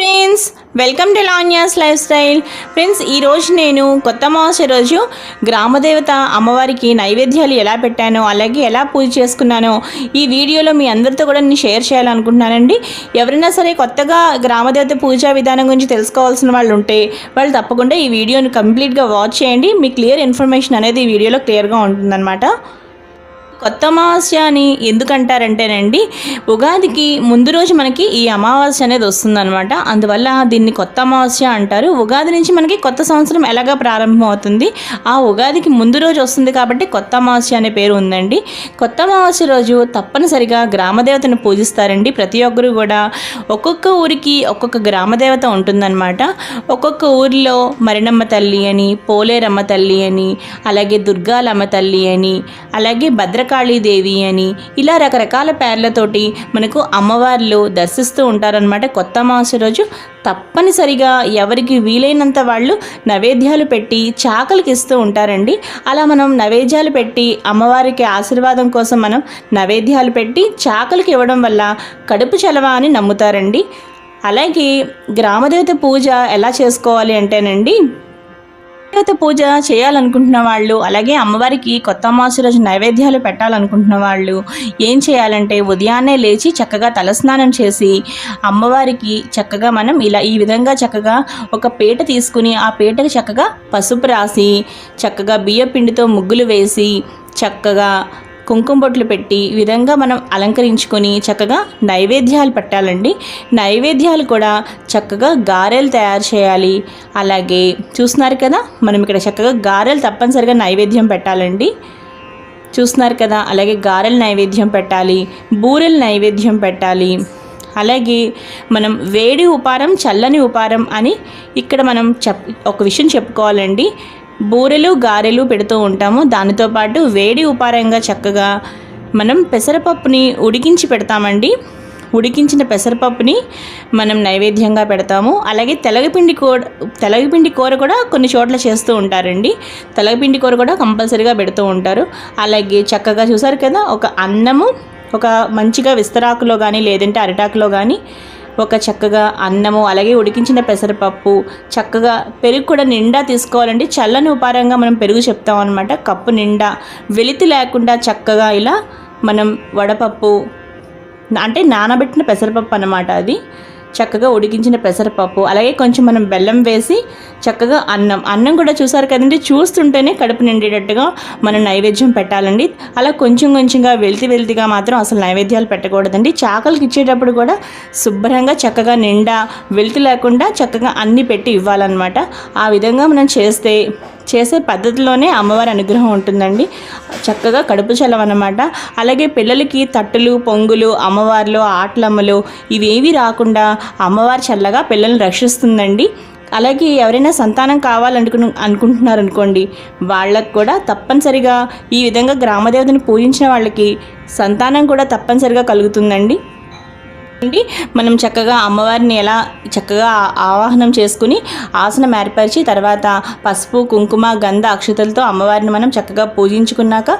Friends welcome to Lavanya's life style friends ఈరోజు నేను కొత్త అమావాస్య రోజు గ్రామదేవత అమ్మవారికి నైవేద్యాలు ఎలా పెట్టానో అలాగే ఎలా పూజ చేసుకున్నానో ఈ వీడియోలో మీ అందరితో కూడా నేను షేర్ చేయాలనుకుంటున్నానండి. ఎవరైనా సరే కొత్తగా గ్రామదేవత పూజా విధానం గురించి తెలుసుకోవాల్సిన వాళ్ళు ఉంటే వాళ్ళు తప్పకుండా ఈ వీడియోని కంప్లీట్గా వాచ్ చేయండి. మీ క్లియర్ ఇన్ఫర్మేషన్ అనేది ఈ వీడియోలో క్లియర్గా ఉంటుందన్నమాట. కొత్త అమావాస్య అని ఎందుకంటారంటేనండి ఉగాదికి ముందు రోజు మనకి ఈ అమావాస్య అనేది వస్తుందన్నమాట. అందువల్ల దీన్ని కొత్త అమావాస్య అంటారు. ఉగాది నుంచి మనకి కొత్త సంవత్సరం ఎలాగా ప్రారంభం అవుతుంది ఆ ఉగాదికి ముందు రోజు వస్తుంది కాబట్టి కొత్త అమావాస్య అనే పేరు ఉందండి. కొత్త అమావాస్య రోజు తప్పనిసరిగా గ్రామదేవతను పూజిస్తారండి. ప్రతి ఒక్కరు కూడా ఒక్కొక్క ఊరికి ఒక్కొక్క గ్రామదేవత ఉంటుందన్నమాట. ఒక్కొక్క ఊరిలో మరణమ్మ తల్లి అని పోలేరమ్మ తల్లి అని అలాగే దుర్గాలమ్మ తల్లి అని అలాగే భద్రకాళీదేవి అని ఇలా రకరకాల పేర్లతోటి మనకు అమ్మవార్లు దర్శిస్తూ ఉంటారనమాట కొత్త అమావాస్య రోజు తప్పనిసరిగా ఎవరికి వీలైనంత వాళ్ళు నైవేద్యాలు పెట్టి చాకలికి ఇస్తూ ఉంటారండి. అలా మనం నైవేద్యాలు పెట్టి అమ్మవారికి ఆశీర్వాదం కోసం మనం నైవేద్యాలు పెట్టి చాకలికి ఇవ్వడం వల్ల కడుపు చలవ అని నమ్ముతారండి. అలాగే గ్రామదేవత పూజ ఎలా చేసుకోవాలి అంటేనండి దేవత పూజ చేయాలనుకుంటున్న వాళ్ళు అలాగే అమ్మవారికి కొత్త అమావాస్య రోజు నైవేద్యాలు పెట్టాలనుకుంటున్న వాళ్ళు ఏం చేయాలంటే ఉదయాన్నే లేచి చక్కగా తలస్నానం చేసి అమ్మవారికి చక్కగా మనం ఇలా ఈ విధంగా చక్కగా ఒక పీట తీసుకుని ఆ పీటకు చక్కగా పసుపు రాసి చక్కగా బియ్య పిండితో ముగ్గులు వేసి చక్కగా కుంకుమ బొట్లు పెట్టి ఈ విధంగా మనం అలంకరించుకొని చక్కగా నైవేద్యాలు పెట్టాలండి. నైవేద్యాలు కూడా చక్కగా గారెలు తయారు చేయాలి. అలాగే చూస్తున్నారు కదా మనం ఇక్కడ చక్కగా గారెలు తప్పనిసరిగా నైవేద్యం పెట్టాలండి. చూస్తున్నారు కదా అలాగే గారెల నైవేద్యం పెట్టాలి బూరెల నైవేద్యం పెట్టాలి. అలాగే మనం వేడి ఉపారం చల్లని ఉపారం అని ఇక్కడ మనం చెప్ ఒక విషయం చెప్పుకోవాలండి. బూరెలు గారెలు పెడుతూ ఉంటాము. దానితో పాటు వేడి ఉపారంగా చక్కగా మనం పెసరపప్పుని ఉడికించి పెడతామండి. ఉడికించిన పెసరపప్పుని మనం నైవేద్యంగా పెడతాము. అలాగే తెలగపిండి కూర తెలగపిండి కూర కూడా కొన్ని చోట్ల చేస్తూ ఉంటారండి. తెలగపిండి కూర కూడా కంపల్సరీగా పెడుతూ ఉంటారు. అలాగే చక్కగా చూసారు కదా ఒక అన్నము ఒక మంచిగా విస్తరాకులో కానీ లేదంటే అరిటాకులో కానీ ఒక చక్కగా అన్నము అలాగే ఉడికించిన పెసరపప్పు చక్కగా పెరుగు కూడా నిండా తీసుకోవాలండి. చల్లని ఉపారంగా మనం పెరుగు చెప్తాం అనమాట కప్పు నిండా వెలితి లేకుండా చక్కగా ఇలా మనం వడపప్పు అంటే నానబెట్టిన పెసరపప్పు అనమాట అది. చక్కగా ఉడికించిన పెసరపప్పు అలాగే కొంచెం మనం బెల్లం వేసి చక్కగా అన్నం. అన్నం కూడా చూసారు కదండి చూస్తుంటేనే కడుపు నిండేటట్టుగా మనం నైవేద్యం పెట్టాలండి. అలా కొంచెం కొంచెంగా వెళ్తి వెళ్తిగా మాత్రం అసలు నైవేద్యాలు పెట్టకూడదండి. చాకలికి ఇచ్చేటప్పుడు కూడా శుభ్రంగా చక్కగా నిండా వెళ్తి లేకుండా చక్కగా అన్నీ పెట్టి ఇవ్వాలన్నమాట. ఆ విధంగా మనం చేస్తే చేసే పద్ధతిలోనే అమ్మవారి అనుగ్రహం ఉంటుందండి. చక్కగా కడుపు చలవ అనమాట అలాగే పిల్లలకి తట్టులు పొంగులు అమ్మవార్లు ఆటలమ్మలు ఇవేవి రాకుండా అమ్మవారు చల్లగా పిల్లల్ని రక్షిస్తుందండి. అలాగే ఎవరైనా సంతానం కావాలనుకు అనుకుంటున్నారు అనుకోండి వాళ్ళకు కూడా తప్పనిసరిగా ఈ విధంగా గ్రామదేవతని పూజించిన వాళ్ళకి సంతానం కూడా తప్పనిసరిగా కలుగుతుందండి. అండి మనం చక్కగా అమ్మవారిని ఎలా చక్కగా ఆవాహనం చేసుకుని ఆసనం ఏర్పరిచి తర్వాత పసుపు కుంకుమ గంధ అక్షతలతో అమ్మవారిని మనం చక్కగా పూజించుకున్నాక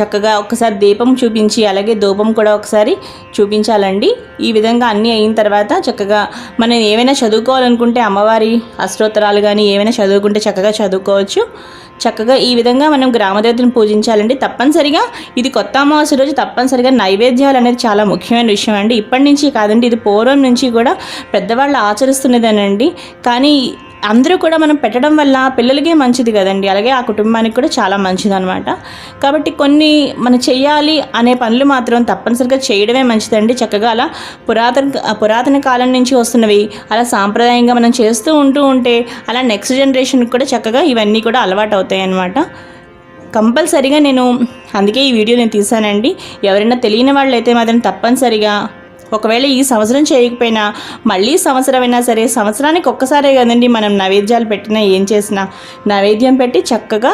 చక్కగా ఒకసారి దీపం చూపించి అలాగే ధూపం కూడా ఒకసారి చూపించాలండి. ఈ విధంగా అన్నీ అయిన తర్వాత చక్కగా మనం ఏమైనా చదువుకోవాలనుకుంటే అమ్మవారి అష్టోత్తరాలు కానీ ఏమైనా చదువుకుంటే చక్కగా చదువుకోవచ్చు. చక్కగా ఈ విధంగా మనం గ్రామదేవతను పూజించాలండి తప్పనిసరిగా ఇది కొత్త అమావాస్య రోజు తప్పనిసరిగా నైవేద్యాలు అనేది చాలా ముఖ్యమైన విషయం అండి ఇప్పటి నుంచి కాదండి ఇది పూర్వం నుంచి కూడా పెద్దవాళ్ళు ఆచరిస్తున్నదేనండి. కానీ అందరూ కూడా మనం పెట్టడం వల్ల పిల్లలకే మంచిది కదండి. అలాగే ఆ కుటుంబానికి కూడా చాలా మంచిది అనమాట కాబట్టి కొన్ని మనం చేయాలి అనే పనులు మాత్రం తప్పనిసరిగా చేయడమే మంచిదండి. చక్కగా అలా పురాతన పురాతన కాలం నుంచి వస్తున్నవి అలా సాంప్రదాయంగా మనం చేస్తూ ఉంటూ ఉంటే అలా నెక్స్ట్ జనరేషన్కి కూడా చక్కగా ఇవన్నీ కూడా అలవాటు అవుతాయి అన్నమాట కంపల్సరీగా నేను అందుకే ఈ వీడియో నేను తీసానండి. ఎవరైనా తెలియని వాళ్ళు అయితే మాత్రం తప్పనిసరిగా ఒకవేళ ఈ సంవత్సరం చేయకపోయినా మళ్ళీ సంవత్సరం అయినా సరే సంవత్సరానికి ఒక్కసారే కదండి మనం నైవేద్యాలు పెట్టినా ఏం చేసినా. నైవేద్యం పెట్టి చక్కగా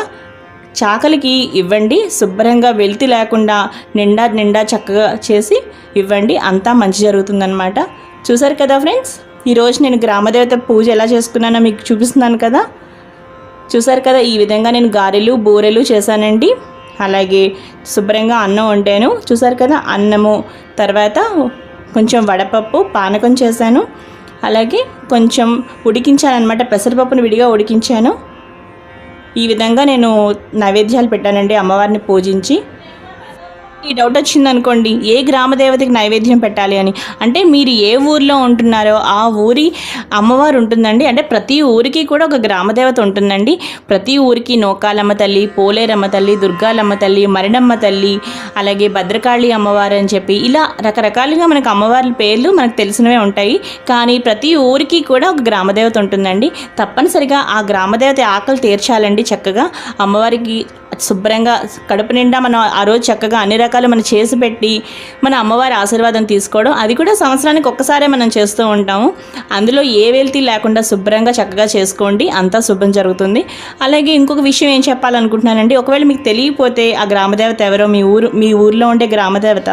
చాకలికి ఇవ్వండి శుభ్రంగా వెళ్తి లేకుండా నిండా నిండా చక్కగా చేసి ఇవ్వండి అంతా మంచి జరుగుతుందనమాట చూసారు కదా ఫ్రెండ్స్? ఈరోజు నేను గ్రామదేవత పూజ ఎలా చేసుకున్నానో మీకు చూపిస్తున్నాను కదా. చూసారు కదా ఈ విధంగా నేను గారెలు బూరెలు చేశానండి. అలాగే శుభ్రంగా అన్నం వండాను. చూసారు కదా అన్నము తర్వాత కొంచెం వడపప్పు పానకం చేశాను. అలాగే కొంచెం ఉడికించాను అనమాట పెసరపప్పును విడిగా ఉడికించాను. ఈ విధంగా నేను నైవేద్యాలు పెట్టానండి అమ్మవారిని పూజించి. ఈ డౌట్ వచ్చింది అనుకోండి ఏ గ్రామ దేవతకి నైవేద్యం పెట్టాలి అని? అంటే మీరు ఏ ఊర్లో ఉంటున్నారో ఆ ఊరి అమ్మవారు ఉంటుందండి. అంటే ప్రతి ఊరికి కూడా ఒక గ్రామ దేవత ఉంటుందండి. ప్రతి ఊరికి నోకాలమ్మ తల్లి పోలేరమ్మ తల్లి దుర్గాలమ్మ తల్లి మరణమ్మ తల్లి అలాగే భద్రకాళి అమ్మవారు అని చెప్పి ఇలా రకరకాలుగా మనకు అమ్మవారి పేర్లు మనకు తెలిసినవే ఉంటాయి. కానీ ప్రతి ఊరికి కూడా ఒక గ్రామదేవత ఉంటుందండి. తప్పనిసరిగా ఆ గ్రామదేవత ఆకలి తీర్చాలండి చక్కగా. అమ్మవారికి శుభ్రంగా కడుపు నిండా మనం ఆ రోజు చక్కగా అన్ని రకాలు మనం చేసి పెట్టి మన అమ్మవారి ఆశీర్వాదం తీసుకోవడం అది కూడా సంవత్సరానికి ఒక్కసారే మనం చేస్తూ ఉంటాము. అందులో ఏ వెళ్తీ లేకుండా శుభ్రంగా చక్కగా చేసుకోండి అంతా శుభ్రం జరుగుతుంది. అలాగే ఇంకొక విషయం ఏం చెప్పాలనుకుంటున్నానండి ఒకవేళ మీకు తెలియకపోతే ఆ గ్రామదేవత ఎవరో మీ ఊరు మీ ఊర్లో ఉండే గ్రామదేవత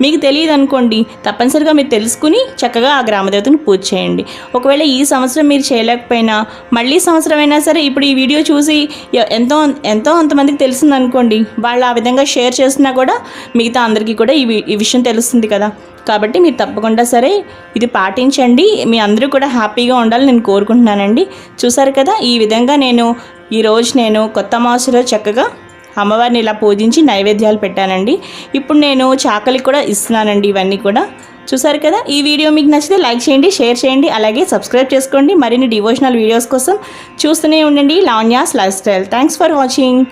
మీకు తెలియదు అనుకోండి తప్పనిసరిగా మీరు తెలుసుకుని చక్కగా ఆ గ్రామదేవతను పూజ చేయండి. ఒకవేళ ఈ సంవత్సరం మీరు చేయలేకపోయినా మళ్ళీ సంవత్సరం అయినా సరే ఇప్పుడు ఈ వీడియో చూసి ఎంతో ఎంతో అంతమందికి తెలిసింది అనుకోండి వాళ్ళు ఆ విధంగా షేర్ చేసినా కూడా మిగతా అందరికీ కూడా ఈ వి- ఈ విషయం తెలుస్తుంది కదా. కాబట్టి మీరు తప్పకుండా సరే ఇది పాటించండి మీ అందరూ కూడా హ్యాపీగా ఉండాలని నేను కోరుకుంటున్నానండి. చూసారు కదా ఈ విధంగా నేను ఈరోజు నేను కొత్త మాసులో చక్కగా అమ్మవారిని ఇలా పూజించి నైవేద్యాలు పెట్టానండి. ఇప్పుడు నేను చాకలికి కూడా ఇస్తున్నానండి ఇవన్నీ కూడా. చూసారు కదా? ఈ వీడియో మీకు నచ్చితే లైక్ చేయండి షేర్ చేయండి అలాగే సబ్స్క్రైబ్ చేసుకోండి. మరిన్ని డివోషనల్ వీడియోస్ కోసం చూస్తూనే ఉండండి. Lavanya's life style. Thanks for watching.